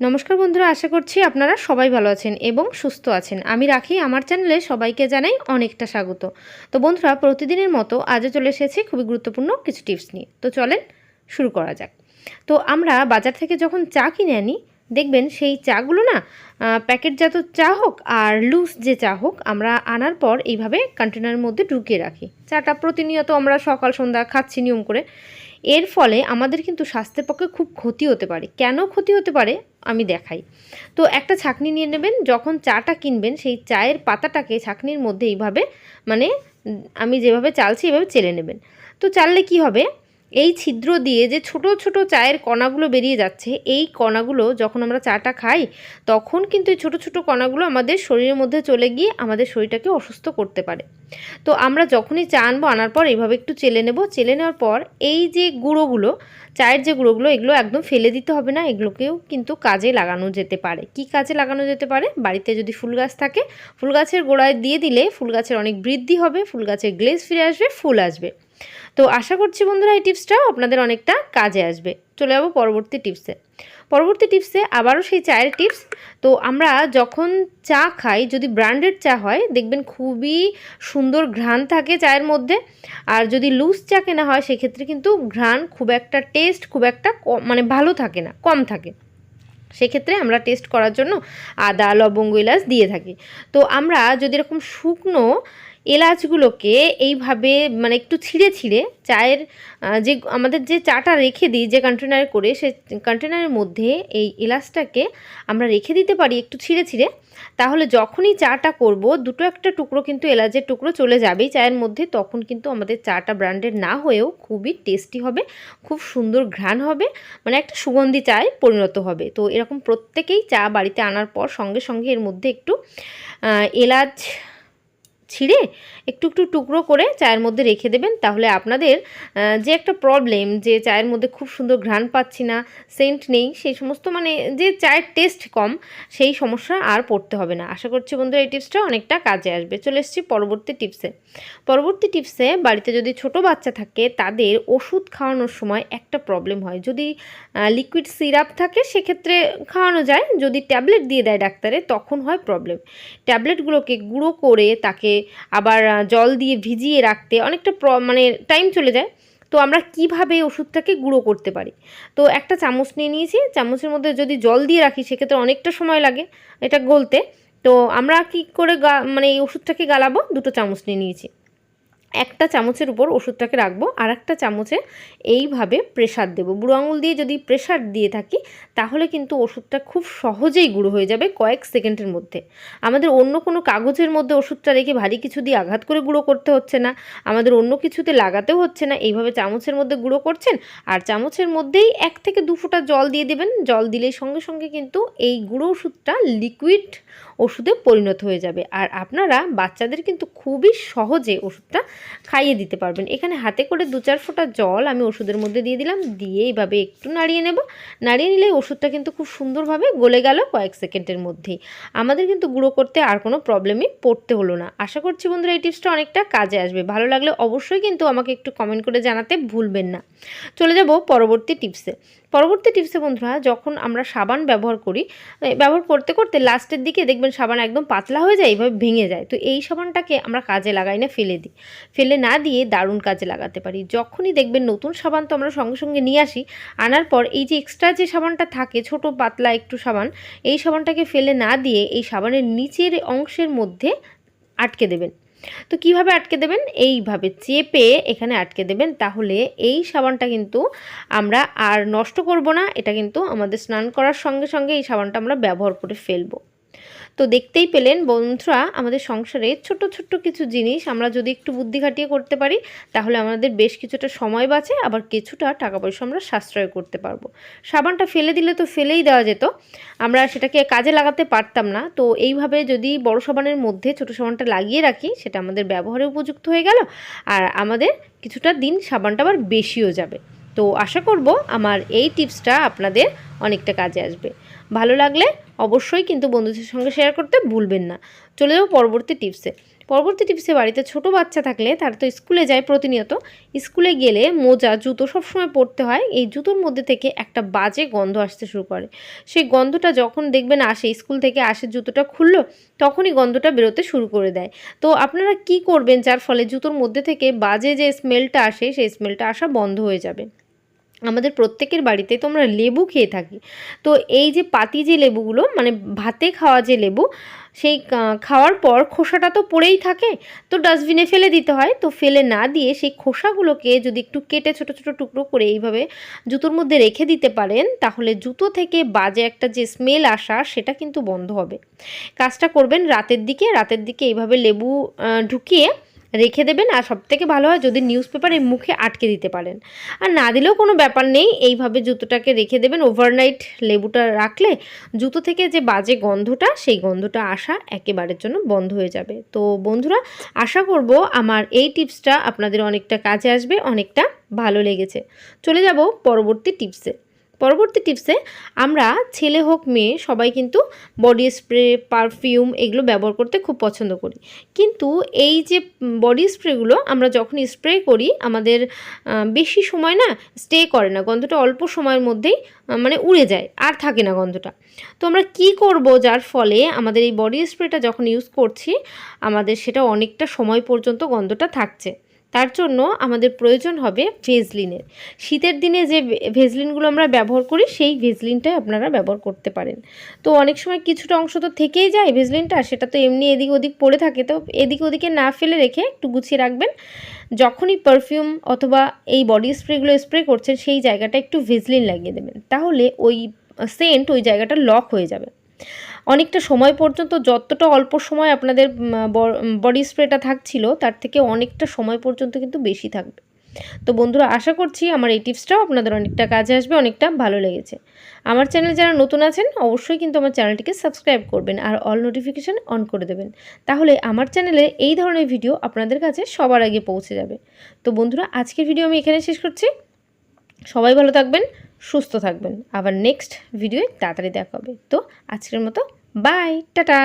নমস্কার বন্ধুরা, আশা করছি আপনারা সবাই ভালো আছেন এবং সুস্থ আছেন। আমি রাখি, আমার চ্যানেলে সবাইকে জানাই অনেকটা স্বাগত। তো বন্ধুরা, প্রতিদিনের মতো আজও চলে এসেছি খুবই গুরুত্বপূর্ণ কিছু টিপস নিয়ে। তো চলেন শুরু করা যাক। তো আমরা বাজার থেকে যখন চা কিনে আনি, দেখবেন সেই চাগুলো না প্যাকেটজাত চা হোক আর লুজ যে চা হোক, আমরা আনার পর এইভাবে কন্টেনারের মধ্যে ঢুকিয়ে রাখি। চাটা প্রতিনিয়ত আমরা সকাল, সন্ধ্যা খাচ্ছি নিয়ম করে। এর ফলে আমাদের কিন্তু স্বাস্থ্যের পক্ষে খুব ক্ষতি হতে পারে। কেন ক্ষতি হতে পারে? আমি দেখাই। তো একটা ছাকনি নিয়ে নেবেন, যখন চাটা কিনবেন, সেই চায়ের পাতাটাকে ছাকনির মধ্যে এইভাবে মানে আমি যেভাবে চালছি, এভাবে চেলে নেবেন। তো চাললে কি হবে? এই ছিদ্র দিয়ে যে ছোট ছোট চায়ের কণাগুলো বেরিয়ে যাচ্ছে, এই কণাগুলো যখন আমরা চাটা খাই, তখন কিন্তু এই ছোট ছোট কণাগুলো আমাদের শরীরের মধ্যে চলে গিয়ে আমাদের শরীরটাকে অসুস্থ করতে পারে। তো আমরা যখনই চা আনব, আনার পর এইভাবে একটু চেলে নেব। চেলে নেওয়ার পর এই যে গুঁড়োগুলো, চায়ের যে গুঁড়োগুলো, এগুলো একদম ফেলে দিতে হবে না, এগুলোকেও কিন্তু কাজে লাগানো যেতে পারে। কি কাজে লাগানো যেতে পারে? বাড়িতে যদি ফুল গাছ থাকে, ফুল গাছের গোড়ায় দিয়ে দিলে ফুল গাছের অনেক বৃদ্ধি হবে, ফুল গাছের গ্লেজ ফিরে আসবে, ফুল আসবে। তো আশা করছি বন্ধুরা এই টিপসটাও আপনাদের অনেকটা কাজে আসবে। চলে যাব পরবর্তী টিপসে পরবর্তী টিপসে আবারও সেই চায়ের টিপস তো আমরা যখন চা খাই, যদি ব্র্যান্ডেড চা হয়, দেখবেন খুবই সুন্দর ঘ্রাণ থাকে চায়ের মধ্যে। আর যদি লুজ চা কেনা হয়, সেক্ষেত্রে কিন্তু ঘ্রাণ খুব একটা টেস্ট খুব একটা মানে ভালো থাকে না, কম থাকে। সেক্ষেত্রে আমরা টেস্ট করার জন্য আদা, লবঙ্গ, এলাচ দিয়ে থাকি। তো আমরা যদি এরকম শুকনো এলাচগুলোকে এইভাবে মানে একটু ছিঁড়ে ছিঁড়ে চায়ের যে আমাদের যে চাটা রেখে দিই, যে কন্টেনারে করে সে কন্টেনারের মধ্যে এই এলাচটাকে আমরা রেখে দিতে পারি একটু ছিঁড়ে ছিঁড়ে, তাহলে যখনই চাটা করব, দুটো একটা টুকরো কিন্তু এলাচের টুকরো চলে যাবেই চায়ের মধ্যে, তখন কিন্তু আমাদের চাটা ব্র্যান্ডেড না হয়েও খুবই টেস্টি হবে, খুব সুন্দর ঘ্রাণ হবে মানে একটা সুগন্ধি চায় পরিণত হবে। তো এরকম প্রত্যেকেই চা বাড়িতে আনার পর সঙ্গে সঙ্গে এর মধ্যে একটু এলাচ ছিঁড়ে একটু একটু টুকরো করে চায়ের মধ্যে রেখে দেবেন, তাহলে আপনাদের যে একটা প্রবলেম যে চায়ের মধ্যে খুব সুন্দর ঘ্রাণ পাচ্ছি না সেন্ট নেই, সেই সমস্ত মানে যে চায়ের টেস্ট কম, সেই সমস্যা আর পড়তে হবে না। আশা করছি বন্ধুরা এই টিপসটা অনেকটা কাজে আসবে। চলে এসেছি পরবর্তী টিপসে পরবর্তী টিপসে বাড়িতে যদি ছোট বাচ্চা থাকে, তাদের ওষুধ খাওয়ানোর সময় একটা প্রবলেম হয়। যদি লিকুইড সিরাপ থাকে, সেক্ষেত্রে খাওয়ানো যায়। যদি ট্যাবলেট দিয়ে দেয় ডাক্তারে, তখন হয় প্রবলেম ট্যাবলেটগুলোকে গুঁড়ো করে তাকে আবার জল দিয়ে ভিজিয়ে রাখতে অনেকটা মানে টাইম চলে যায়। তো আমরা কীভাবে ওষুধটাকে গুঁড়ো করতে পারি? তো একটা চামচ নিয়ে নিয়েছি। চামচের মধ্যে যদি জল দিয়ে রাখি, সেক্ষেত্রে অনেকটা সময় লাগে এটা গলতে। তো আমরা কি করে মানে এই ওষুধটাকে গালাবো? দুটো চামচ নিয়ে নিয়েছি। একটা চামচের উপর ওষুধটাকে রাখব আর একটা চামচে এইভাবে প্রেসার দেবো। বুড়ো আঙুল দিয়ে যদি প্রেসার দিয়ে থাকি, তাহলে কিন্তু ওষুধটা খুব সহজেই গুঁড়ো হয়ে যাবে কয়েক সেকেন্ডের মধ্যে। আমাদের অন্য কোনো কাগজের মধ্যে ওষুধটা রেখে ভারী কিছু দিয়ে আঘাত করে গুঁড়ো করতে হচ্ছে না। আমাদের অন্য কিছুতে লাগাতেও হচ্ছে না। এইভাবে চামচের মধ্যে গুঁড়ো করছেন আর চামচের মধ্যেই এক থেকে দু ফোঁটা জল দিয়ে দেবেন। জল দিলেই সঙ্গে সঙ্গে কিন্তু এই গুঁড়ো ওষুধটা লিকুইড ওষুধে পরিণত হয়ে যাবে। আর আপনারা বাচ্চাদের কিন্তু খুবই সহজে ওষুধটা খাইয়ে দিতে পারবেন। এখানে হাতে করে দু চার ফোঁটা জল আমি ওষুধের মধ্যে দিয়ে দিলাম। দিয়ে এইভাবে একটু নাড়িয়ে নেব। নাড়িয়ে নিলে ওষুধটা কিন্তু খুব সুন্দরভাবে গলে গেল কয়েক সেকেন্ডের মধ্যেই। আমাদের কিন্তু গুঁড়ো করতে আর কোনো প্রবলেমই পড়তে হলো না। আশা করছি বন্ধুরা এই টিপসটা অনেকটা কাজে আসবে। ভালো লাগলে অবশ্যই কিন্তু আমাকে একটু কমেন্ট করে জানাতে ভুলবেন না। চলে যাব পরবর্তী টিপসে। পরবর্তী টিপসে বন্ধুরা, যখন আমরা সাবান ব্যবহার করি ব্যবহার করতে করতে লাস্টের দিকে দেখবেন সাবান একদম পাতলা হয়ে যায়, এইভাবে ভেঙে যায়। তো এই সাবানটাকে আমরা কাজে লাগাই না, ফেলে দিই। ফেলে না দিয়ে দারুণ কাজে লাগাতে পারি। যখনই দেখবেন নতুন সাবান তো আমরা সঙ্গে সঙ্গে নিয়ে আসি, আনার পর এই যে এক্সট্রা যে সাবানটা থাকে, ছোট পাতলা একটু সাবান, এই সাবানটাকে ফেলে না দিয়ে এই সাবানের নিচের অংশের মধ্যে আটকে দেবেন। তো কীভাবে আটকে দেবেন? এইভাবে চেপে এখানে আটকে দেবেন। তাহলে এই সাবানটা কিন্তু আমরা আর নষ্ট করব না। এটা কিন্তু আমাদের স্নান করার সঙ্গে সঙ্গে এই সাবানটা আমরা ব্যবহার করে ফেলব। তো দেখতেই পেলেন বন্ধুরা, আমাদের সংসারে ছোট ছোট্ট কিছু জিনিস আমরা যদি একটু বুদ্ধি খাটিয়ে করতে পারি, তাহলে আমাদের বেশ কিছুটা সময় বাঁচে, আবার কিছুটা টাকা পয়সা আমরা সাশ্রয় করতে পারব। সাবানটা ফেলে দিলে তো ফেলেই দেওয়া যেত, আমরা সেটাকে কাজে লাগাতে পারতাম না। তো এইভাবে যদি বড় সাবানের মধ্যে ছোট সাবানটা লাগিয়ে রাখি, সেটা আমাদের ব্যবহারে উপযুক্ত হয়ে গেল, আর আমাদের কিছুটা দিন সাবানটা আবার বেশিও যাবে। তো আশা করব আমার এই টিপসটা আপনাদের অনেকটা কাজে আসবে। ভালো লাগলে অবশ্যই কিন্তু বন্ধুদের সঙ্গে শেয়ার করতে ভুলবেন না। চলে যাব পরবর্তী টিপসে পরবর্তী টিপসে বাড়িতে ছোট বাচ্চা থাকলে তারা তো স্কুলে যায় প্রতিনিয়ত। স্কুলে গেলে মোজা, জুতো সবসময় পরতে হয়। এই জুতোর মধ্যে থেকে একটা বাজে গন্ধ আসতে শুরু করে। সেই গন্ধটা যখন দেখবেন আসে স্কুল থেকে আসে জুতোটা খুললো, তখনই গন্ধটা বেরোতে শুরু করে দেয়। তো আপনারা কি করবেন? যার ফলে জুতোর মধ্যে থেকে বাজে যে স্মেলটা আসে, সেই স্মেলটা আসা বন্ধ হয়ে যাবে। আমাদের প্রত্যেকের বাড়িতে তো আমরা লেবু খেয়ে থাকি। তো এই যে পাতি যে লেবুগুলো মানে ভাতে খাওয়া যে লেবু, সেই খাওয়ার পর খোসাটা তো পড়েই থাকে। তো ডাস্টবিনে ফেলে দিতে হয়। তো ফেলে না দিয়ে সেই খোসাগুলোকে যদি একটু কেটে ছোট ছোট টুকরো করে এইভাবে জুতোর মধ্যে রেখে দিতে পারেন, তাহলে জুতো থেকে বাজে একটা যে স্মেল আসা, সেটা কিন্তু বন্ধ হবে। কাজটা করবেন রাতের দিকে। রাতের দিকে এইভাবে লেবু ঢুকিয়ে রেখে দেবেন আর সব থেকে ভালো হয় যদি নিউজ পেপারে মুখে আটকে দিতে পারেন। আর না দিলেও কোনো ব্যাপার নেই, এইভাবে জুতোটাকে রেখে দেবেন। ওভারনাইট লেবুটা রাখলে জুতো থেকে যে বাজে গন্ধটা, সেই গন্ধটা আসা একেবারের জন্য বন্ধ হয়ে যাবে। তো বন্ধুরা, আশা করব আমার এই টিপসটা আপনাদের অনেকটা কাজে আসবে, অনেকটা ভালো লেগেছে। চলে যাব পরবর্তী টিপসে। পরবর্তী টিপসে আমরা ছেলে হোক মেয়ে সবাই কিন্তু বডি স্প্রে পারফিউম এগুলো ব্যবহার করতে খুব পছন্দ করি। কিন্তু এই যে বডি স্প্রেগুলো আমরা যখন স্প্রে করি, আমাদের বেশি সময় না স্টে করে না, গন্ধটা অল্প সময়ের মধ্যেই মানে উড়ে যায়, আর থাকে না গন্ধটা। তো আমরা কি করব যার ফলে আমাদের এই বডি স্প্রেটা যখন ইউজ করছি, আমাদের সেটা অনেকটা সময় পর্যন্ত গন্ধটা থাকছে। তার জন্য আমাদের প্রয়োজন হবে ভেজলিনের। শীতের দিনে যে ভেজলিনগুলো আমরা ব্যবহার করি, সেই ভেজলিনটাই আপনারা ব্যবহার করতে পারেন। তো অনেক সময় কিছুটা অংশ তো থেকেই যায় ভেজলিনটা, সেটা তো এমনি এদিক ওদিক পড়ে থাকে। তো এদিক ওদিকে না ফেলে রেখে একটু গুছিয়ে রাখবেন। যখনই পারফিউম অথবা এই বডি স্প্রেগুলো স্প্রে করছেন, সেই জায়গাটা একটু ভেজলিন লাগিয়ে দেবেন। তাহলে ওই সেন্ট ওই জায়গাটা লক হয়ে যাবে। অনেকটা সময় পর্যন্ত যতটা অল্প সময় আপনাদের বডি স্প্রেটা থাকছিল, তার থেকে অনেকটা সময় পর্যন্ত কিন্তু বেশি থাকবে। তো বন্ধুরা, আশা করছি আমার এই টিপসটাও আপনাদের অনেকটা কাজে আসবে, অনেকটা ভালো লেগেছে। আমার চ্যানেল যারা নতুন আছেন, অবশ্যই কিন্তু আমার চ্যানেলটিকে সাবস্ক্রাইব করবেন আর অল নোটিফিকেশান অন করে দেবেন। তাহলে আমার চ্যানেলে এই ধরনের ভিডিও আপনাদের কাছে সবার আগে পৌঁছে যাবে। তো বন্ধুরা, আজকের ভিডিও আমি এখানে শেষ করছি। সবাই ভালো থাকবেন। সুস্থ থাকবেন। আবার নেক্সট ভিডিওয়ে তাড়াতাড়ি দেখা হবে। তো আজকের মতো বাই টাটা!